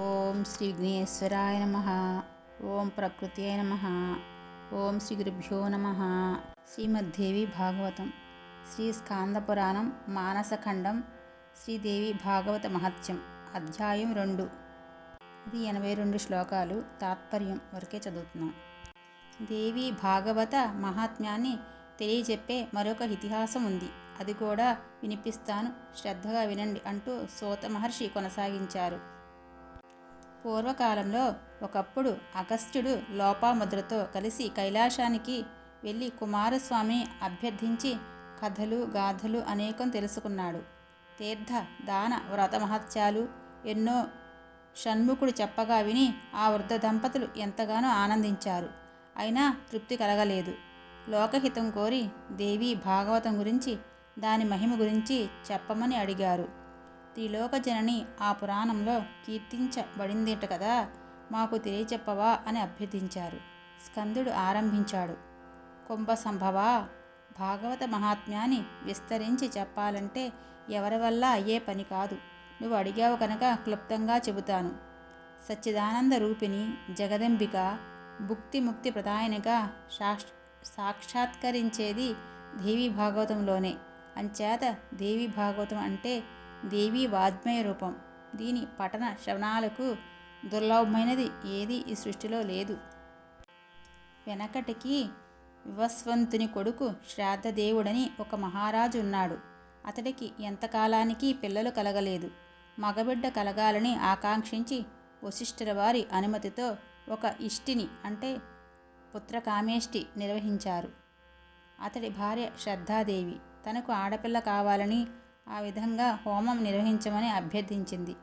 ఓం శ్రీ విఘ్నేశ్వరాయ నమ. ఓం ప్రకృత్యై నమ. ఓం శ్రీ గురుభ్యో నమ. శ్రీమద్దేవి భాగవతం. శ్రీ స్కాందపురాణం మానసఖండం శ్రీదేవి భాగవత మహత్యం. అధ్యాయం రెండు. ఇది ఎనభై రెండు శ్లోకాలు. తాత్పర్యం వరకే చదువుతున్నాం. దేవి భాగవత మహాత్మ్యాన్ని తెలియజెప్పే మరొక ఇతిహాసం ఉంది. అది కూడా వినిపిస్తాను. శ్రద్ధగా వినండి అంటూ సోత మహర్షి కొనసాగించారు. పూర్వకాలంలో ఒకప్పుడు అగస్త్యుడు లోపాముద్రతో కలిసి కైలాసానికి వెళ్ళి కుమారస్వామి అభ్యర్థించి కథలు గాథలు అనేకం తెలుసుకున్నాడు. తీర్థ దాన వ్రత మహత్యాలు ఎన్నో షణ్ముఖుడు చెప్పగా విని ఆ వృద్ధ దంపతులు ఎంతగానో ఆనందించారు. అయినా తృప్తి కలగలేదు. లోకహితం కోరి దేవి భాగవతం గురించి దాని మహిమ గురించి చెప్పమని అడిగారు. త్రిలోక జనని ఆ పురాణంలో కీర్తించబడిందిట కదా? మాకు తెలియచెప్పవా? అని అభ్యర్థించారు. స్కందుడు ఆరంభించాడు. కుంభ సంభవా? భాగవత మహాత్మ్యాన్ని విస్తరించి చెప్పాలంటే ఎవరి వల్ల అయ్యే పని కాదు. నువ్వు అడిగావు కనుక క్లుప్తంగా చెబుతాను. సచ్చిదానంద రూపిణి జగదంబిక భుక్తి ముక్తి ప్రదాయనిగా శాష్ సాక్షాత్కరించేది దేవి భాగవతంలోనే. అంచేత దేవి భాగవతం అంటే దేవి వాద్మయ రూపం. దీని పఠన శ్రవణాలకు దుర్లభమైనది ఏది ఈ సృష్టిలో లేదు. వెనకటికి వివస్వంతుని కొడుకు శ్రాద్ధదేవుడని ఒక మహారాజు ఉన్నాడు. అతడికి ఎంతకాలానికి పిల్లలు కలగలేదు. మగబిడ్డ కలగాలని ఆకాంక్షించి వశిష్ఠుల వారి అనుమతితో ఒక ఇష్టిని అంటే పుత్రకామేష్టి నిర్వహించారు. అతడి భార్య శ్రద్ధాదేవి. తనకు ఆడపిల్ల కావాలని ఆ విధంగా హోమం నిర్వహించమని అభ్యర్థించింది.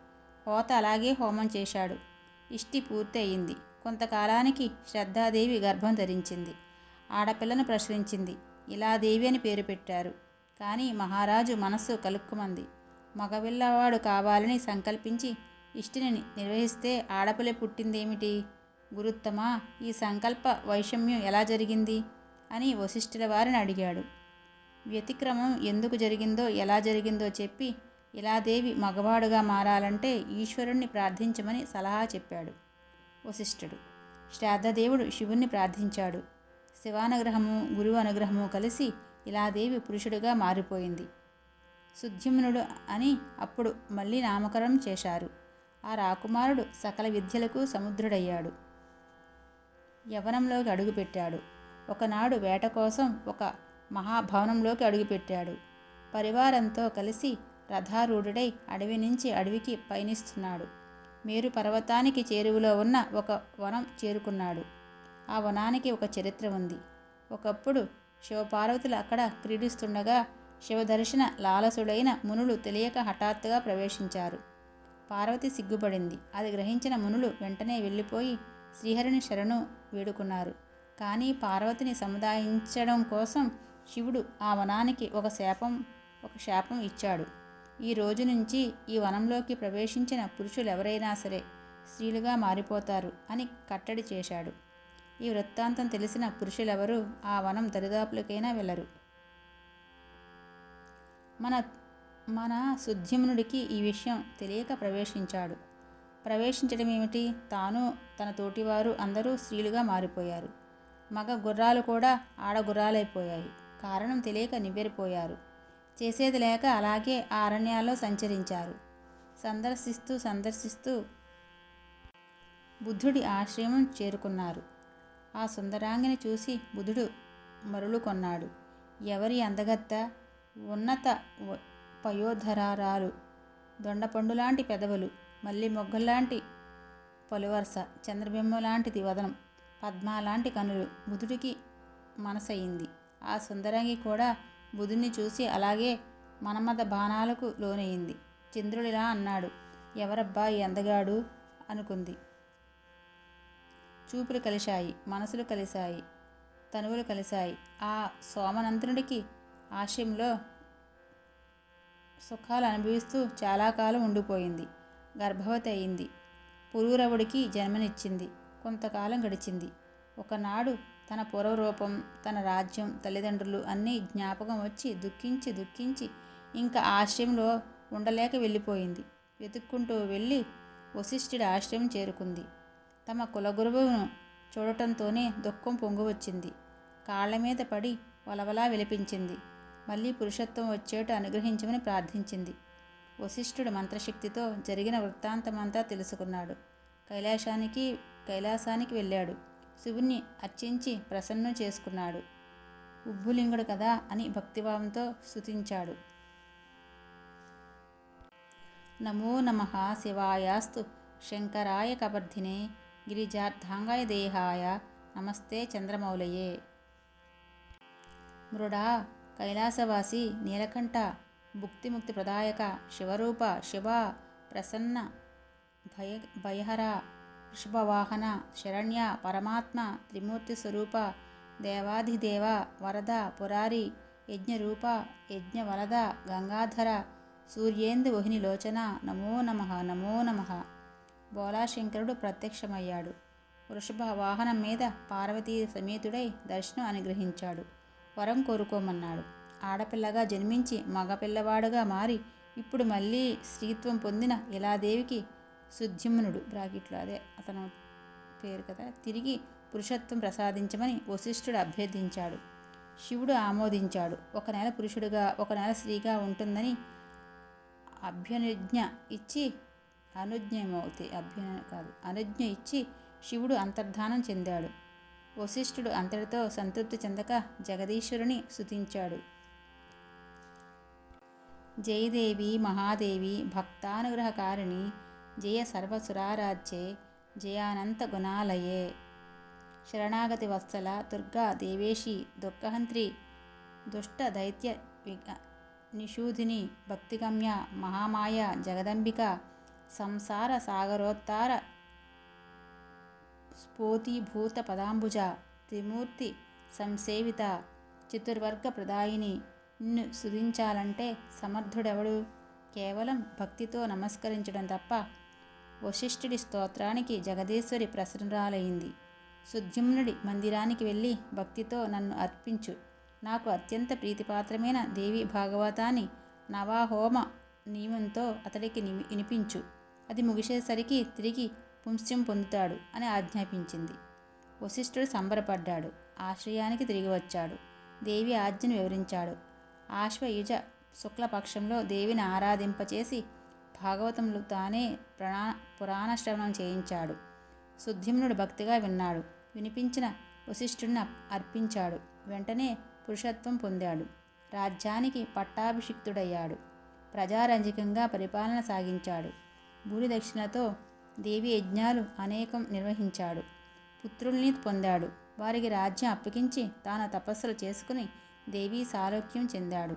హోత అలాగే హోమం చేశాడు. ఇష్టి పూర్తి అయింది కొంతకాలానికి శ్రద్ధాదేవి గర్భం ధరించింది. ఆడపిల్లను ప్రసవించింది. ఇలా దేవి అని పేరు పెట్టారు. కానీ మహారాజు మనస్సు కలుక్కుమంది. మగపిల్లవాడు కావాలని సంకల్పించి ఇష్టిని నిర్వహిస్తే ఆడపిల్ల పుట్టిందేమిటి? గురుత్తమా ఈ సంకల్ప వైషమ్యం ఎలా జరిగింది? అని వశిష్ఠుల వారిని అడిగాడు. వ్యతిక్రమం ఎందుకు జరిగిందో ఎలా జరిగిందో చెప్పి ఇలా దేవి మగవాడుగా మారాలంటే ఈశ్వరుణ్ణి ప్రార్థించమని సలహా చెప్పాడు వశిష్ఠుడు శ్రాద్ధదేవుడు శివుణ్ణి ప్రార్థించాడు. శివానుగ్రహము గురువు అనుగ్రహము కలిసి ఇలాదేవి పురుషుడిగా మారిపోయింది. సుద్యుమ్నుడు అని అప్పుడు మళ్ళీ నామకరణం చేశారు. ఆ రాకుమారుడు సకల విద్యలకు సముద్రుడయ్యాడు. యవనంలోకి అడుగుపెట్టాడు. ఒకనాడు వేట కోసం ఒక మహాభవనంలోకి అడుగుపెట్టాడు. పరివారంతో కలిసి రథారూఢుడై అడవి నుంచి అడవికి పయనిస్తున్నాడు. మేరు పర్వతానికి చేరువలో ఉన్న ఒక వనం చేరుకున్నాడు. ఆ వనానికి ఒక చరిత్ర ఉంది. ఒకప్పుడు శివపార్వతులు అక్కడ క్రీడిస్తుండగా శివదర్శన లాలసుడైన మునులు తెలియక హఠాత్తుగా ప్రవేశించారు. పార్వతి సిగ్గుపడింది. అది గ్రహించిన మునులు వెంటనే వెళ్ళిపోయి శ్రీహరిని శరణు వేడుకున్నారు. కానీ పార్వతిని సముదాయించడం కోసం శివుడు ఆ వనానికి ఒక శాపం ఒక శాపం ఇచ్చాడు. ఈ రోజు నుంచి ఈ వనంలోకి ప్రవేశించిన పురుషులెవరైనా సరే స్త్రీలుగా మారిపోతారు అని కట్టడి చేశాడు. ఈ వృత్తాంతం తెలిసిన పురుషులెవరూ ఆ వనం దరిదాపులకైనా వెళ్ళరు. మన మన సుద్యుమ్నుడికి ఈ విషయం తెలియక ప్రవేశించాడు. ప్రవేశించడం ఏమిటి తాను తన తోటివారు అందరూ స్త్రీలుగా మారిపోయారు. మగ గుర్రాలు కూడా ఆడ గుర్రాలైపోయాయి కారణం తెలియక నివ్వెరిపోయారు. చేసేది లేక అలాగే ఆ అరణ్యాల్లో సంచరించారు. సందర్శిస్తూ సందర్శిస్తూ బుద్ధుడి ఆశ్రమం చేరుకున్నారు. ఆ సుందరాంగిని చూసి బుధుడు మరులు కొన్నాడు. ఎవరి అందగత్త? ఉన్నత పయోధరారాలు. దొండపండు లాంటి పెదవులు. మల్లి మొగ్గల్లాంటి పలువరస. చంద్రబింబం లాంటిది వదనం. పద్మ లాంటి కనులు. బుధుడికి మనసయింది. ఆ సుందరంగి కూడా బుధుని చూసి అలాగే మనమద బాణాలకు లోనయింది. చంద్రుడిలా అన్నాడు ఎవరబ్బా ఈ అందగాడు అనుకుంది. చూపులు కలిశాయి మనసులు కలిశాయి తనువులు కలిశాయి. ఆ సోమనంతనుడికి ఆశయంలో సుఖాలు అనుభవిస్తూ చాలా కాలం ఉండిపోయింది. గర్భవతి అయింది. పురూరవుడికి జన్మనిచ్చింది. కొంతకాలం గడిచింది. ఒకనాడు తన పూర్వరూపం తన రాజ్యం తల్లిదండ్రులు అన్నీ జ్ఞాపకం వచ్చి దుఃఖించి దుఃఖించి ఇంకా ఆశ్రయంలో ఉండలేక వెళ్ళిపోయింది. వెతుక్కుంటూ వెళ్ళి వశిష్ఠుడి ఆశ్రయం చేరుకుంది. తమ కులగురువును చూడటంతోనే దుఃఖం పొంగువచ్చింది కాళ్ళ మీద పడి వలవలా విలపించింది. మళ్ళీ పురుషత్వం వచ్చేట అనుగ్రహించమని ప్రార్థించింది. వశిష్ఠుడు మంత్రశక్తితో జరిగిన వృత్తాంతమంతా తెలుసుకున్నాడు. కైలాసానికి కైలాసానికి వెళ్ళాడు. శివుణ్ణి అర్చించి ప్రసన్నం చేసుకున్నాడు. ఉబ్బులింగుడు కదా అని భక్తిభావంతో స్తుతించాడు. నమో నమ శివాయాస్తు శంకరాయ కబర్ధినే గిరిజార్థాంగాయ దేహాయ నమస్తే చంద్రమౌళయే. మృడా కైలాసవాసి నీలకంఠ భుక్తిముక్తి ప్రదాయక శివరూప శివ ప్రసన్న భయ భయహర వృషభవాహన శరణ్య పరమాత్మ త్రిమూర్తి స్వరూప దేవాధిదేవ వరద పురారి యజ్ఞరూప యజ్ఞవరద గంగాధర సూర్యేందు వహిని లోచన నమో నమ నమో నమ. బోలాశంకరుడు ప్రత్యక్షమయ్యాడు. వృషభ వాహనం మీద పార్వతీ సమేతుడై దర్శనం అనుగ్రహించాడు. వరం కోరుకోమన్నాడు. ఆడపిల్లగా జన్మించి మగపిల్లవాడుగా మారి ఇప్పుడు మళ్ళీ స్త్రీత్వం పొందిన ఇలాదేవికి సుద్యుమ్నుడు బ్రాకెట్లో అదే అతను పేరు కదా. తిరిగి పురుషత్వం ప్రసాదించమని వశిష్ఠుడు అభ్యర్థించాడు. శివుడు ఆమోదించాడు. ఒక నెల పురుషుడుగా ఒక నెల స్త్రీగా ఉంటుందని అభ్యనుజ్ఞ ఇచ్చి అనుజ్ఞమవుతాయి అభ్య కాదు అనుజ్ఞ ఇచ్చి శివుడు అంతర్ధానం చెందాడు. వశిష్ఠుడు అంతటితో సంతృప్తి చెందక జగదీశ్వరుని సుతించాడు జయదేవి మహాదేవి భక్తానుగ్రహకారిణి జయ సర్వసురారాజ్యే జయానంత గుణాలయే. శరణాగతి వత్సల దుర్గా దేవేశి దుఃఖహంత్రి దుష్ట దైత్య నిషూధిని భక్తిగమ్య మహామాయ జగదంబిక సంసార సాగరోత్తార స్ఫూర్తిభూత పదాంబుజ త్రిమూర్తి సంసేవిత చతుర్వర్గ ప్రదాయిని నిన్ను సుధించాలంటే సమర్థుడెవడు? కేవలం భక్తితో నమస్కరించడం తప్ప వశిష్ఠుడి స్తోత్రానికి జగదీశ్వరి ప్రసన్నరాలైంది. సుద్యుమ్నుడి మందిరానికి వెళ్ళి భక్తితో నన్ను అర్పించు. నాకు అత్యంత ప్రీతిపాత్రమైన దేవి భాగవతాన్ని నవాహోమ నియమంతో అతడికి వినిపించు. అది ముగిసేసరికి తిరిగి పుంస్యం పొందుతాడు అని ఆజ్ఞాపించింది. వశిష్ఠుడు సంబరపడ్డాడు. ఆశ్రయానికి తిరిగి వచ్చాడు. దేవి ఆజ్ఞను వివరించాడు. ఆశ్వయుజ శుక్లపక్షంలో దేవిని ఆరాధింపచేసి భాగవతములు తానే ప్రణా పురాణ శ్రవణం చేయించాడు. సుద్యుమ్నుడు భక్తిగా విన్నాడు. వినిపించిన వశిష్ఠుడిని అర్పించాడు. వెంటనే పురుషత్వం పొందాడు. రాజ్యానికి పట్టాభిషిక్తుడయ్యాడు. ప్రజారంజకంగా పరిపాలన సాగించాడు. భూరి దక్షిణతో దేవి యజ్ఞాలు అనేకం నిర్వహించాడు. పుత్రుల్ని పొందాడు. వారికి రాజ్యం అప్పగించి తాను తపస్సులు చేసుకుని దేవీ సాలోక్యం చెందాడు.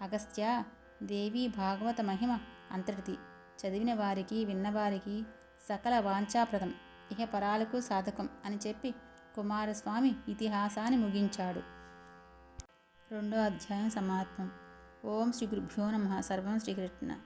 అగస్త్య దేవి భాగవత మహిమ అంతటిది. చదివిన వారికి విన్నవారికి సకల వాంఛాప్రదం. ఇహ పరాలకు సాధకం అని చెప్పి కుమారస్వామి ఇతిహాసాన్ని ముగించాడు. రెండో అధ్యాయం సమాప్తం. ఓం శ్రీ గురుభ్యో నమ. సర్వం శ్రీకృష్ణ.